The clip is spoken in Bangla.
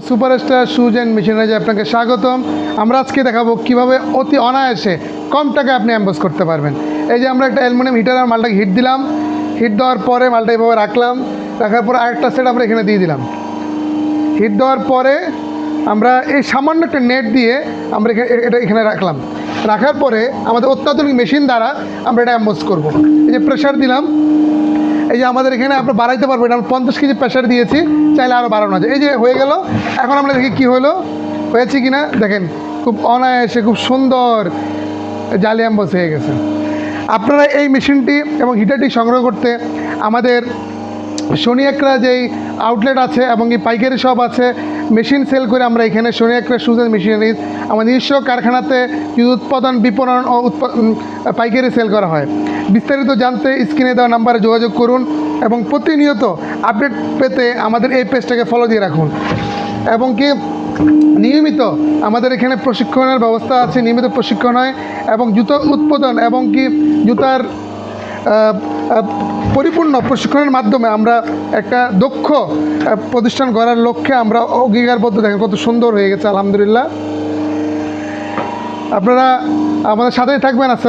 সুপারস্টার শুজ অ্যান্ড মেশিনারিজে আপনাকে স্বাগতম। আমরা আজকে দেখাবো কীভাবে অতি অনায়াসে কম টাকায় আপনি অ্যাম্বোস করতে পারবেন। এই যে আমরা একটা অ্যালুমিনিয়াম হিটার আর মালটাকে হিট দিলাম। হিট দেওয়ার পরে মালটা এভাবে রাখলাম। রাখার পরে আরেকটা সেট আমরা এখানে দিয়ে দিলাম। হিট দেওয়ার পরে আমরা এই সামান্য একটা নেট দিয়ে আমরা এখানে এটা এখানে রাখলাম। রাখার পরে আমাদের অত্যাধুনিক মেশিন দ্বারা আমরা এটা অ্যাম্বোস করব। এই যে প্রেশার দিলাম। এই যে আমাদের এখানে আপনি বাড়াইতে পারবেন আমি আমরা পঞ্চাশ কেজি প্রেশার দিয়েছি, চাইলে আরও বাড়ানো যায়। এই যে হয়ে গেল, এখন আমরা দেখি কি হলো, হয়েছে কি না দেখেন, খুব অনায়াসে, খুব সুন্দর জালি বসে হয়ে গেছে। আপনারা এই মেশিনটি এবং হিটারটি সংগ্রহ করতে আমাদের শনি একরা যেই আউটলেট আছে এবং এই পাইকারি শপ আছে মেশিন সেল করে আমরা এখানে শনি একরা শুজ অ্যান্ড মেশিনারিজ আমাদের নিজস্ব কারখানাতে উৎপাদন, বিপণন ও পাইকারি সেল করা হয়। বিস্তারিত জানতে স্ক্রিনে দেওয়া নাম্বারে যোগাযোগ করুন এবং প্রতিনিয়ত আপডেট পেতে আমাদের এই পেজটাকে ফলো দিয়ে রাখুন। এবং কি, নিয়মিত আমাদের এখানে প্রশিক্ষণের ব্যবস্থা আছে, নিয়মিত প্রশিক্ষণ হয় এবং জুতো উৎপাদন এবং কি, জুতার পরিপূর্ণ প্রশিক্ষণের মাধ্যমে আমরা একটা দক্ষ প্রতিষ্ঠান করার লক্ষ্যে আমরা অঙ্গীকারবদ্ধ। দেখেন কত সুন্দর হয়ে গেছে, আলহামদুলিল্লাহ। আপনারা আমাদের সাথেই থাকবেন